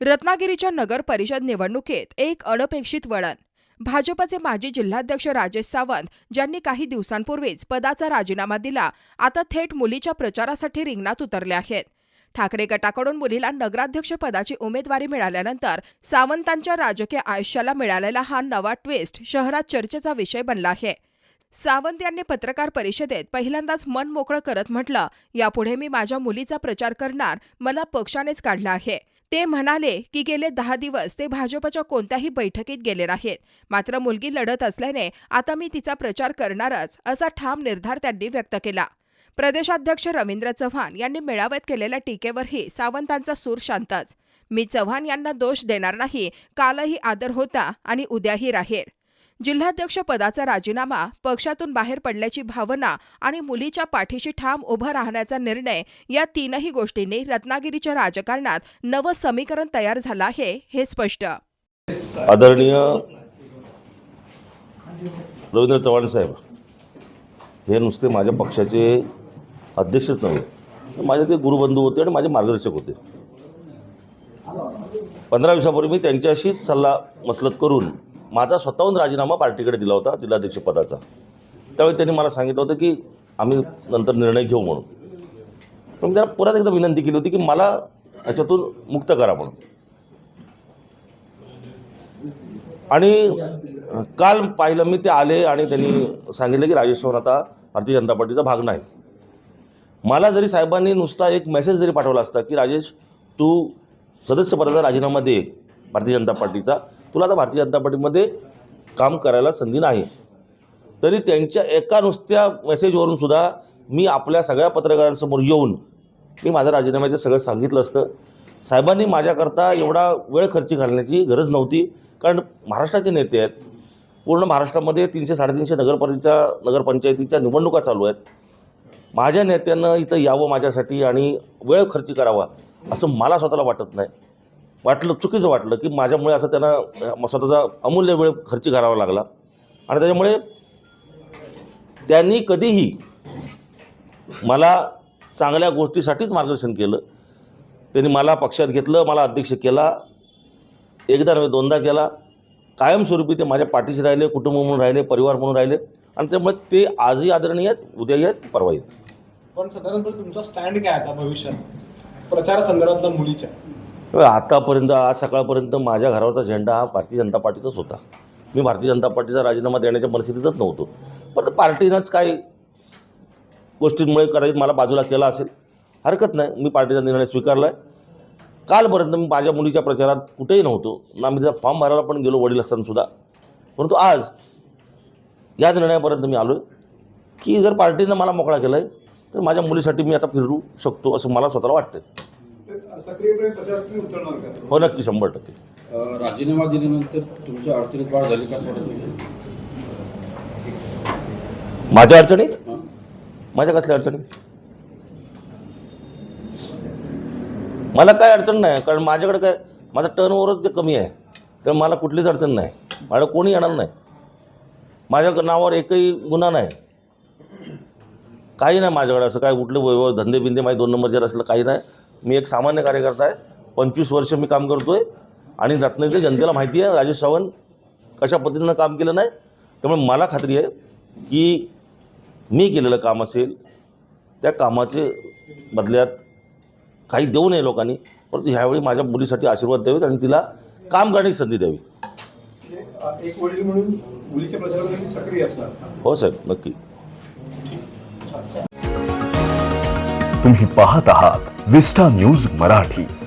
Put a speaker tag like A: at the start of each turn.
A: रत्नागिरीच्या नगर परिषद निवडणुकीत एक अनपेक्षित वळण. भाजपचे माजी जिल्हाध्यक्ष राजेश सावंत ज्यांनी काही दिवसांपूर्वीच पदाचा राजीनामा दिला आता थेट मुलीच्या प्रचारासाठी रिंगणात उतरले आहेत. ठाकरे गटाकडून मुलीला नगराध्यक्ष पदाची उमेदवारी मिळाल्यानंतर सावंतांच्या राजकीय आयुष्याला मिळालेला हा नवा ट्विस्ट शहरात चर्चेचा विषय बनला आहे. सावंत यांनी पत्रकार परिषदेत पहिल्यांदाच मन मोकळं करत म्हटलं यापुढे मी माझ्या मुलीचा प्रचार करणार मला पक्षानेच काढला आहे. ते म्हणाले की गेले दहा दिवस ते भाजपच्या कोणत्याही बैठकीत गेले नाहीत. मात्र मुलगी लढत असल्याने आता मी तिचा प्रचार करणारच असा ठाम निर्धार त्यांनी व्यक्त केला. प्रदेशाध्यक्ष रवींद्र चव्हाण यांनी मेळाव्यात केलेल्या टीकेवरही सावंतांचा सूर शांतच. मी चव्हाण यांना दोष देणार नाही कालही आदर होता आणि उद्याही राहील. जिल्हाध्यक्ष पदाचा राजीनामा पक्षातून बाहेर पडल्याची भावना आणि मुलीच्या पाठीशी ठाम उभं राहण्याचा निर्णय या तीनही गोष्टींनी रत्नागिरीच्या राजकारणात नवं समीकरण तयार झालं आहे हे स्पष्ट.
B: आदरणीय रवींद्र चव्हाण साहेब हे नुसते माझ्या पक्षाचे अध्यक्षच नव्हे माझे ते गुरुबंधू होते आणि माझे मार्गदर्शक होते. पंधरा दिवसापूर्वी मी त्यांच्याशीच सल्ला मसलत करून माझा स्वतःहून राजीनामा पार्टीकडे दिला होता जिल्हाध्यक्षपदाचा. त्यावेळी त्यांनी मला सांगितलं होतं की आम्ही नंतर निर्णय घेऊ म्हणून. पण मी त्याला परत एकदा विनंती केली होती की मला याच्यातून मुक्त करा म्हणून. आणि काल पाहिलं मी ते आले आणि त्यांनी सांगितलं की राजेश आता भारतीय जनता पार्टीचा भाग नाही. मला जरी साहेबांनी नुसता एक मेसेज जरी पाठवला असता की राजेश तू सदस्यपदाचा राजीनामा दे भारतीय जनता पार्टीचा तुला आता भारतीय जनता पार्टीमध्ये काम करायला संधी नाही. तरी त्यांच्या एका नुसत्या मेसेजवरून सुद्धा मी आपल्या सगळ्या पत्रकारांसमोर येऊन मी माझ्या राजीनाम्याचं सगळं सांगितलं असतं. साहेबांनी माझ्याकरता एवढा वेळ खर्ची घालण्याची गरज नव्हती. कारण महाराष्ट्राचे नेते आहेत. पूर्ण महाराष्ट्रामध्ये तीनशे साडेतीनशे नगरपालिका नगरपंचायतीच्या निवडणुका चालू आहेत. माझ्या नेत्यानं इथं यावं माझ्यासाठी आणि वेळ खर्ची करावा असं मला स्वतःला वाटत नाही. वाटलं चुकीचं वाटलं की माझ्यामुळे असं त्यांना स्वतःचा अमूल्य वेळ खर्ची करावा लागला. आणि त्याच्यामुळे त्यांनी कधीही मला चांगल्या गोष्टीसाठीच मार्गदर्शन केलं. त्यांनी मला पक्षात घेतलं मला अध्यक्ष केला एकदा नव्हे दोनदा केला. कायमस्वरूपी ते माझ्या पाठीशी राहिले कुटुंब म्हणून राहिले परिवार म्हणून राहिले. आणि त्यामुळे ते आजही आदरणीय आहेत उद्याही आहेत परवा आहेत.
C: पण साधारणपणे तुमचा स्टँड काय आता भविष्यात? प्रचार संदर्भातला मुलीच्या.
B: आतापर्यंत आज सकाळपर्यंत माझ्या घरावरचा झेंडा हा भारतीय जनता पार्टीचाच होता. मी भारतीय जनता पार्टीचा राजीनामा देण्याच्या परिस्थितीतच नव्हतो. पण पार्टीनंच काही गोष्टींमुळे कदाचित मला बाजूला केला असेल. हरकत नाही मी पार्टीचा निर्णय स्वीकारला आहे कालपर्यंत मी माझ्या मुलीच्या प्रचारात कुठेही नव्हतो. ना मी त्याचा फॉर्म भरायला पण गेलो वडील असतानासुद्धा परंतु आज या निर्णयापर्यंत मी आलो आहे की जर पार्टीनं मला मोकळा केला आहे तर माझ्या मुलीसाठी मी आता फिरू शकतो असं मला स्वतःला वाटतं
C: सक्रियपणे प्रचारात तुम्ही उतरणार का?
B: हो नक्की शंभर टक्के.
D: अ, राजीनामा दिल्यानंतर तुमच्या अडचणीत वाढ झाली का असं वाटत नाही?
B: माझ्या अडचणीत? माझ्या कसल्या अडचणीत? मला काय अडचण नाही कारण माझ्याकडे काय माझा टर्नओव्हरच जे कमी आहे तर मला कुठलीच अडचण नाही. माझ्या कोणी येणार नाही. माझ्या नावावर एकही गुन्हा नाही. काही नाही माझ्याकडे असं काय कुठले वैभव धंदे बिंदे माझे दोन नंबर जर असलं काही नाही. मी एक सामान्य कार्यकर्ता आहे. पंचवीस वर्ष मी काम करतो आहे आणि रत्नागिरी जनतेला माहिती आहे राजेश सावंत कशा पद्धतीनं काम केलं नाही. त्यामुळे मला खात्री आहे की मी केलेलं काम असेल त्या कामाचे बदल्यात काही देऊ नये लोकांनी. परंतु ह्यावेळी माझ्या मुलीसाठी आशीर्वाद द्यावेत आणि तिला काम करण्याची संधी द्यावी.
C: एक वडील म्हणून मुलीच्या प्रचारामध्ये तुम्ही सक्रिय असणार.
B: हो साहेब नक्की.
E: तुम्ही पाहत आहात विस्टा न्यूज मराठी.